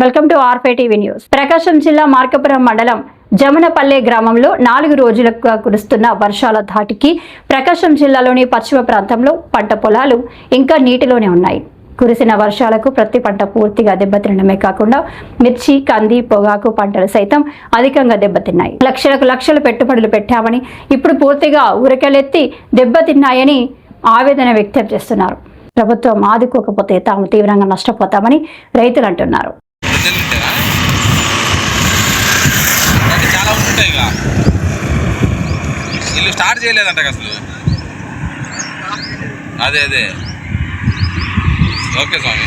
Welcome to ఆర్ఫై TV news. Prakasam జిల్లా మార్కపురం మండలం జమునపల్లె గ్రామంలో నాలుగు రోజులుగా కురుస్తున్న వర్షాల ధాటికి ప్రకాశం జిల్లాలోని పశ్చిమ ప్రాంతంలో పంట పొలాలు ఇంకా నీటిలోనే ఉన్నాయి. కురిసిన వర్షాలకు ప్రతి పంట పూర్తిగా దెబ్బతినడమే కాకుండా మిర్చి కంది పొగాకు పంటలు సైతం అధికంగా దెబ్బతిన్నాయి. లక్షలకు లక్షలు పెట్టుబడులు పెట్టామని ఇప్పుడు పూర్తిగా ఉరకలెత్తి దెబ్బతిన్నాయని ఆవేదన వ్యక్తం చేస్తున్నారు. ప్రభుత్వం ఆదుకోకపోతే తాము తీవ్రంగా నష్టపోతామని రైతులు అంటున్నారు. ఉంటాయి ఇక. ఇల్లు స్టార్ట్ చేయలేదంట అసలు. అదే అదే. ఓకే స్వామి.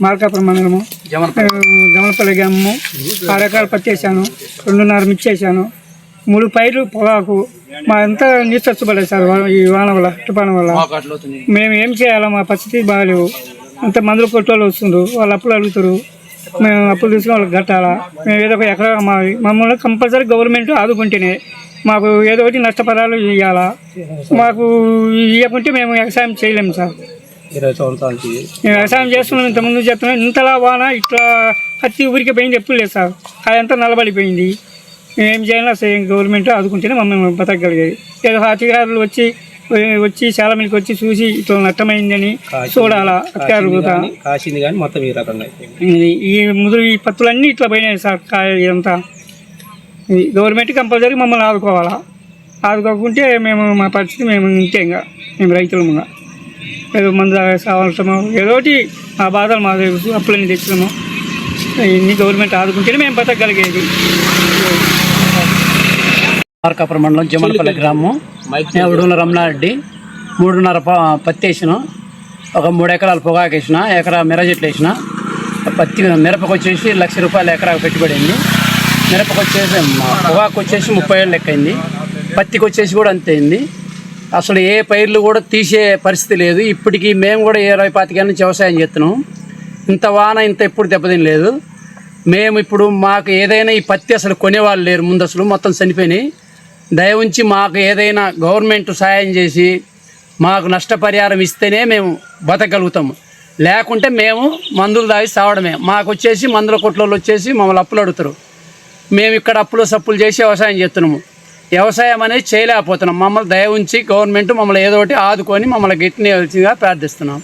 మార్కాపురం మండలము ఆ, జమలపల్లి గ్రామము. ఆరు ఎకరాలు పత్తి వేసాను రెండున్నర మిర్చి వేసాను మూడు పైర్లు పొగాకు. మా అంతా నీరు చచ్చుపడలేదు సార్ ఈ వాన వల్ల తుఫాను వల్ల. మేము ఏం చేయాలో మా పరిస్థితి బాగాలేవు. అంత మందులు కొట్టోళ్ళు వస్తుండ్రు. వాళ్ళు అప్పులు అడుగుతారు. మేము అప్పులు తీసుకుని వాళ్ళకి కట్టాలా. మేము ఏదో ఒక ఎకరా మా మమ్మల్ని కంపల్సరీ గవర్నమెంట్ ఆదుకుంటేనే మాకు ఏదో ఒకటి నష్టపరాలు ఇవ్వాలా మాకు ఇవ్వకుంటే మేము వ్యవసాయం చేయలేము సార్. వ్యవసాయం చేస్తున్నాం ఇంత ముందు చెప్తున్నాం ఇంతలా వాన ఇట్లా పత్తి ఊరికి పోయింది ఎప్పుడు లేదు సార్. అదంతా నలబడిపోయింది. మేము ఏం చేయాలో సేమ్ గవర్నమెంట్ ఆదుకుంటేనే మమ్మల్ని బతకగలిగేది. ఏదో అధికారులు వచ్చి వచ్చి చాలా మందికి వచ్చి చూసి ఇట్లా నష్టమైందని చూడాలా కాసింది కానీ మొత్తం ఈ రకంగా ఈ ముదురు ఈ పత్తులన్నీ ఇట్లా పోయినాయి సార్ ఇదంతా. ఇది గవర్నమెంట్ కంపల్సరీ మమ్మల్ని ఆదుకోవాలా. ఆదుకోకుంటే మేము మా పరిస్థితి మేము ఇంతే ఇంకా మేము రైతులముగా ఏదో మందు ఏదో ఒకటి మా బాధలు మా అప్పులన్నీ తెచ్చినాము ఇన్ని గవర్నమెంట్ ఆదుకుంటేనే మేము బతకగలిగేది. మార్కాపురం మండలం జమలపల్లి గ్రామం. నేను ఉడుగుల రమణారెడ్డి. మూడున్నర ప- పత్తి వేసిన ఒక మూడు ఎకరాలు పొగాకు వేసిన ఎకరా మిర చెట్లు వేసిన. పత్తి మిరపకు వచ్చేసి లక్ష రూపాయలు ఎకరా పెట్టుబడి అయింది మిరపకు వచ్చేసి మా పొగాకు వచ్చేసి ముప్పై ఏళ్ళు లెక్కైంది పత్తికి వచ్చేసి కూడా అంతే అయింది. అసలు ఏ పైర్లు కూడా తీసే పరిస్థితి లేదు. ఇప్పటికీ మేము కూడా ఇరవై పాతికేళ్ళ నుంచి వ్యవసాయం చేస్తున్నాం. ఇంత వాన ఇంత ఎప్పుడు దెబ్బతినలేదు మేము ఇప్పుడు మాకు ఏదైనా ఈ పత్తి అసలు కొనేవాళ్ళు లేరు ముందు అసలు మొత్తం చనిపోయినాయి. దయ ఉంచి మాకు ఏదైనా గవర్నమెంట్ సాయం చేసి మాకు నష్టపరిహారం ఇస్తేనే మేము బతకగలుగుతాము. లేకుంటే మేము మందులు తాగి సావడమే. మాకు వచ్చేసి మందుల కొట్లలో వచ్చేసి మమ్మల్ని అప్పులు అడుగుతారు. మేము ఇక్కడ అప్పులు సప్పులు చేసి వ్యవసాయం చేస్తున్నాము. వ్యవసాయం అనేది చేయలేకపోతున్నాం. మమ్మల్ని దయ ఉంచి గవర్నమెంట్ మమ్మల్ని ఏదో ఒకటి ఆదుకొని మమ్మల్ని గిట్టినవలసిందిగా ప్రార్థిస్తున్నాం.